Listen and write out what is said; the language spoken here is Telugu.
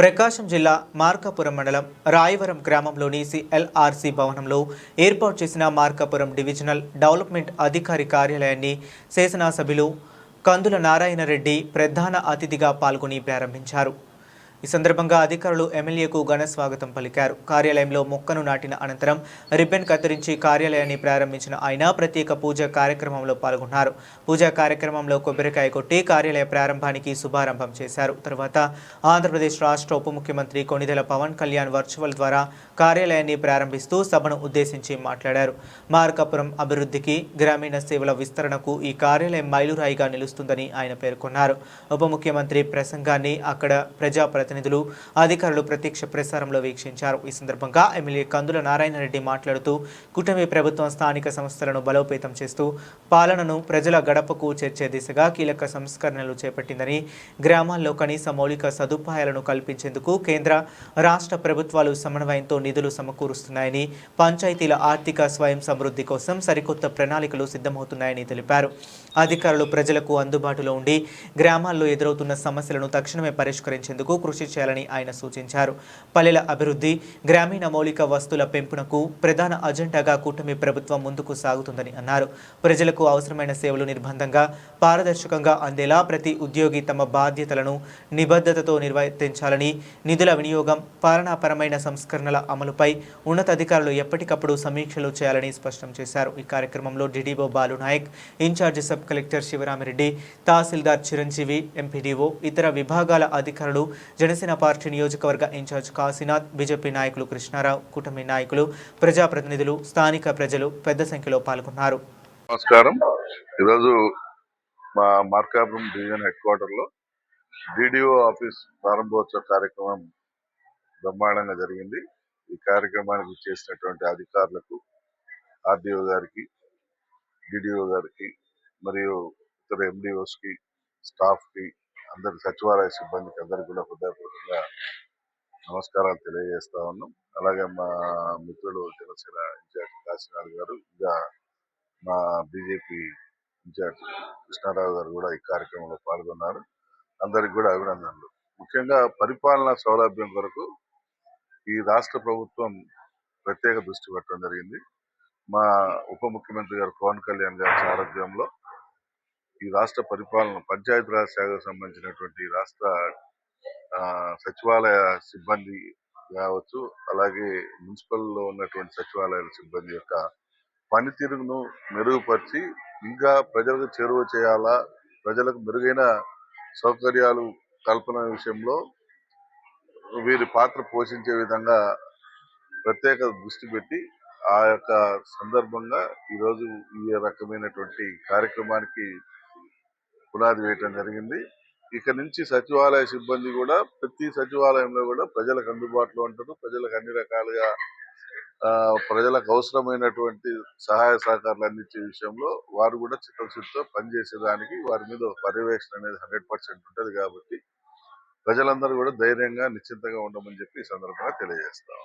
ప్రకాశం జిల్లా మార్కాపురం మండలం రాయవరం గ్రామంలోని సిఎల్ఆర్సి భవనంలో ఏర్పాటు చేసిన మార్కాపురం డివిజనల్ డెవలప్మెంట్ అధికారి కార్యాలయాన్ని శాసనసభ్యులు కందుల నారాయణరెడ్డి ప్రధాన అతిథిగా పాల్గొని ప్రారంభించారు. ఈ సందర్భంగా అధికారులు ఎమ్మెల్యేకు ఘన స్వాగతం పలికారు. కార్యాలయంలో మొక్కను నాటిన అనంతరం రిబ్బన్ కత్తిరించి కార్యాలయాన్ని ప్రారంభించిన ఆయన ప్రత్యేక పూజ కార్యక్రమంలో పాల్గొన్నారు. పూజా కార్యక్రమంలో కొబ్బరికాయ కొట్టి కార్యాలయ ప్రారంభానికి శుభారంభం చేశారు. తర్వాత ఆంధ్రప్రదేశ్ రాష్ట్ర ఉప ముఖ్యమంత్రి కొణిదెల పవన్ కళ్యాణ్ వర్చువల్ ద్వారా కార్యాలయాన్ని ప్రారంభిస్తూ సభను ఉద్దేశించి మాట్లాడారు. మార్కాపురం అభివృద్ధికి గ్రామీణ సేవల విస్తరణకు ఈ కార్యాలయం మైలురాయిగా నిలుస్తుందని ఆయన పేర్కొన్నారు. ఉప ముఖ్యమంత్రి ప్రసంగాన్ని అక్కడ ప్రజాప్రతి ప్రతినిధులు అధికారులు ప్రత్యక్ష ప్రసారంలో వీక్షించారు. ఈ సందర్భంగా ఎమ్మెల్యే కందుల నారాయణ రెడ్డి మాట్లాడుతూ కూటమి ప్రభుత్వం స్థానిక సంస్థలను బలోపేతం చేస్తూ పాలనను ప్రజల గడపకు చేర్చే దిశగా కీలక సంస్కరణలు చేపట్టిందని గ్రామాల్లో కనీస మౌలిక సదుపాయాలను కల్పించేందుకు కేంద్ర రాష్ట్ర ప్రభుత్వాలు సమన్వయంతో నిధులు సమకూరుస్తున్నాయని పంచాయతీల ఆర్థిక స్వయం సమృద్ధి కోసం సరికొత్త ప్రణాళికలు సిద్ధమవుతున్నాయని తెలిపారు. అధికారులు ప్రజలకు అందుబాటులో ఉండి గ్రామాల్లో ఎదురవుతున్న సమస్యలను తక్షణమే పరిష్కరించేందుకు కృషి చేయాలని ఆయన సూచించారు. పల్లెల అభివృద్ధి గ్రామీణ మౌలిక వస్తువుల పెంపునకు ప్రధాన అజెండాగా కూటమి ప్రభుత్వం ముందుకు సాగుతుందని అన్నారు. ప్రజలకు అవసరమైన సేవలు నిర్బంధంగా పారదర్శకంగా అందేలా ప్రతి ఉద్యోగి తమ బాధ్యతలను నిబద్ధతతో నిర్వర్తించాలని నిధుల వినియోగం పాలనాపరమైన సంస్కరణల అమలుపై ఉన్నతాధికారులు ఎప్పటికప్పుడు సమీక్షలు చేయాలని స్పష్టం చేశారు. ఈ కార్యక్రమంలో DDO Balu Naik in charge sub collector Sivaramireddy tahsildar Chiranjeevi MPDO ఇతర విభాగాల అధికారులు జనసేన పార్టీ నియోజకవర్గ ఇన్ఛార్జ్ కాశీనాథ్ బీజేపీ నాయకులు కృష్ణారావు కూటమి నాయకులు ప్రజాప్రతినిధులు స్థానిక ప్రజలు పెద్ద సంఖ్యలో పాల్గొన్నారు. నమస్కారం. ఈరోజు మా మార్కాపురం డివిజన్ హెడ్ క్వార్టర్లో డిడిఓ ఆఫీస్ ప్రారంభోత్సవ కార్యక్రమం బ్రహ్మాండంగా జరిగింది. ఈ కార్యక్రమానికి చేసినటువంటి అధికారులకు ఆర్డీఓ గారికి డిడిఓ గారికి మరియు ఇతర ఎండిఓస్కి కి స్టాఫ్కి అందరి సచివాలయ సిబ్బందికి అందరికి కూడా హృదయపూర్వకంగా నమస్కారాలు తెలియజేస్తా ఉన్నాం. అలాగే మా మిత్రుడు జనసేన ఇన్ఛార్జ్ కాశీనాథ్ గారు ఇంకా మా బీజేపీ ఇన్ఛార్జ్ కృష్ణారావు గారు కూడా ఈ కార్యక్రమంలో పాల్గొన్నారు. అందరికి కూడా అభినందనలు. ముఖ్యంగా పరిపాలనా సౌలభ్యం కొరకు ఈ రాష్ట్ర ప్రభుత్వం ప్రత్యేక దృష్టి పెట్టడం జరిగింది. మా ఉప ముఖ్యమంత్రి గారు పవన్ కళ్యాణ్ గారి సారథ్యంలో ఈ రాష్ట్ర పరిపాలన పంచాయతీరాజ్ శాఖకు సంబంధించినటువంటి రాష్ట్ర సచివాలయ సిబ్బంది కావచ్చు అలాగే మున్సిపల్లో ఉన్నటువంటి సచివాలయాల సిబ్బంది యొక్క పనితీరును మెరుగుపరిచి ఇంకా ప్రజలకు చేరువ చేయాలా ప్రజలకు మెరుగైన సౌకర్యాలు కల్పన విషయంలో వీరి పాత్ర పోషించే విధంగా ప్రత్యేక దృష్టి పెట్టి ఆ యొక్క సందర్భంగా ఈరోజు ఈ రకమైనటువంటి కార్యక్రమానికి పునాది వేయటం జరిగింది. ఇక నుంచి సచివాలయ సిబ్బంది కూడా ప్రతి సచివాలయంలో కూడా ప్రజలకు అందుబాటులో ఉంటారు. ప్రజలకు అన్ని రకాలుగా ఆ, ప్రజలకు అవసరమైనటువంటి సహాయ సహకారాలు అందించే విషయంలో వారు కూడా చిత్తశుద్ధితో పనిచేసేదానికి వారి మీద పర్యవేక్షణ అనేది హండ్రెడ్ పర్సెంట్ ఉంటుంది కాబట్టి ప్రజలందరూ కూడా ధైర్యంగా నిశ్చింతగా ఉండమని చెప్పి ఈ సందర్భంగా తెలియజేస్తాం.